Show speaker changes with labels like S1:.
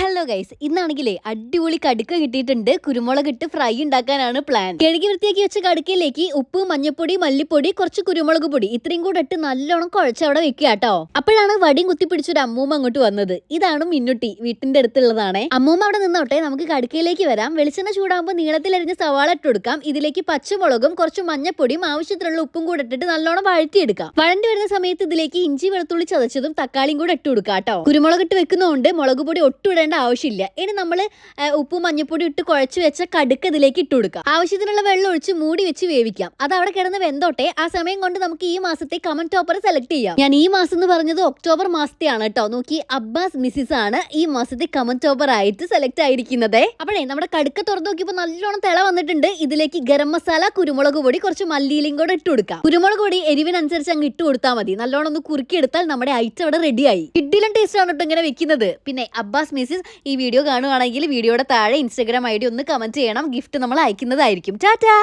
S1: Hello guys ഇന്നാണെങ്കിലേ അടിപൊളി കടുക്ക കിട്ടിയിട്ടുണ്ട്. കുരുമുളക് ഇട്ട് ഫ്രൈ ഉണ്ടാക്കാനാണ് പ്ലാൻ കിഴകി വൃത്തിയാക്കി വെച്ച കടുക്കയിലേക്ക് ഉപ്പ് മഞ്ഞപ്പൊടി മല്ലിപ്പൊടി കുറച്ച് കുരുമുളക് പൊടി. ഇത്രയും കൂടെ ഇട്ട് നല്ലോണം കുഴച്ച് അവിടെ വെക്കുക കേട്ടോ. അപ്പോഴാണ് വടിയും കുത്തി പിടിച്ചൊരു അമ്മൂമ്മ അങ്ങോട്ട് വന്നത്. ഇതാണ് മിന്നുട്ടി. വീട്ടിന്റെ അടുത്തുള്ളതാണേ. അമ്മൂമ്മ അവിടെ നിന്നോട്ടെ. നമുക്ക് കടുക്കയിലേക്ക് വരാം. വെളിച്ചെണ്ണ ചൂടാകുമ്പോൾ നീളത്തിലരിഞ്ഞ് സവാള ഇട്ട് കൊടുക്കാം. ഇതിലേക്ക് പച്ചമുളകും കുറച്ച് മഞ്ഞപ്പൊടിയും ആവശ്യത്തിനുള്ള ഉപ്പും കൂടെ ഇട്ടിട്ട് നല്ലോണം വഴറ്റിയെടുക്കാം. വഴണ്ടി വരുന്ന സമയത്ത് ഇതിലേക്ക് ഇഞ്ചി വെളുത്തുള്ളി ചതച്ചതും തക്കാളിയും കൂടെ ഇട്ട് കൊടുക്കാം കേട്ടോ. കുരുമുളക് ഇട്ട് വെക്കുന്നതുകൊണ്ട് മുളക് പൊടി ഒട്ടും ഇടേണ്ട ആവശ്യമില്ല. ഇനി നമ്മൾ ഉപ്പും മഞ്ഞപ്പൊടി ഇട്ട് കുഴച്ച് വെച്ച കടുക്ക് ഇതിലേക്ക് ഇട്ട് കൊടുക്കാം. ആവശ്യത്തിനുള്ള വെള്ളം ഒഴിച്ച് മൂടി വെച്ച് വേവിക്കാം. അത് അവിടെ കിടന്ന് വെന്തോട്ടെ ആ സമയം കൊണ്ട് നമുക്ക് ഈ മാസത്തെ കമന്റ് ടോപ്പർ സെലക്ട് ചെയ്യാം. ഞാൻ ഈ മാസം എന്ന് പറഞ്ഞത് ഒക്ടോബർ മാസത്തെയാണ് കേട്ടോ. നോക്കി അബ്ബാസ് മിസ്സിസ് ആണ് ഈ മാസത്തെ കമന്റ് ടോപ്പർ ആയിട്ട് സെലക്ട് ആയിരിക്കുന്നത്. അപ്പോഴേ നമ്മുടെ കടുക്ക തുറന്നു നോക്കിയപ്പോൾ നല്ലോണം തിള വന്നിട്ടുണ്ട്. ഇതിലേക്ക് ഗരം മസാല കുരുമുളക് പൊടി കുറച്ച് മല്ലിയിലും കൂടെ ഇട്ട് കൊടുക്കാം. കുരുമുളക് പൊടി എരിവിനനുസരിച്ച് അങ്ങ് ഇട്ട് കൊടുത്താൽ മതി. നല്ലോണം ഒന്ന് കുറുക്കി എടുത്താൽ നമ്മുടെ ഐറ്റം അവിടെ റെഡിയായി കിഡിലും ടേസ്റ്റ് ആണ് കേട്ടോ ഇങ്ങനെ വെക്കുന്നത്. പിന്നെ അബ്ബാസ് മിസ്സിസ് ഈ വീഡിയോ കാണുവാണെങ്കിൽ വീഡിയോയുടെ താഴെ ഇൻസ്റ്റാഗ്രാം ഐ ഒന്ന് കമന്റ് ചെയ്യണം. ഗിഫ്റ്റ് നമ്മൾ അയക്കുന്നതായിരിക്കും. ടാറ്റാ!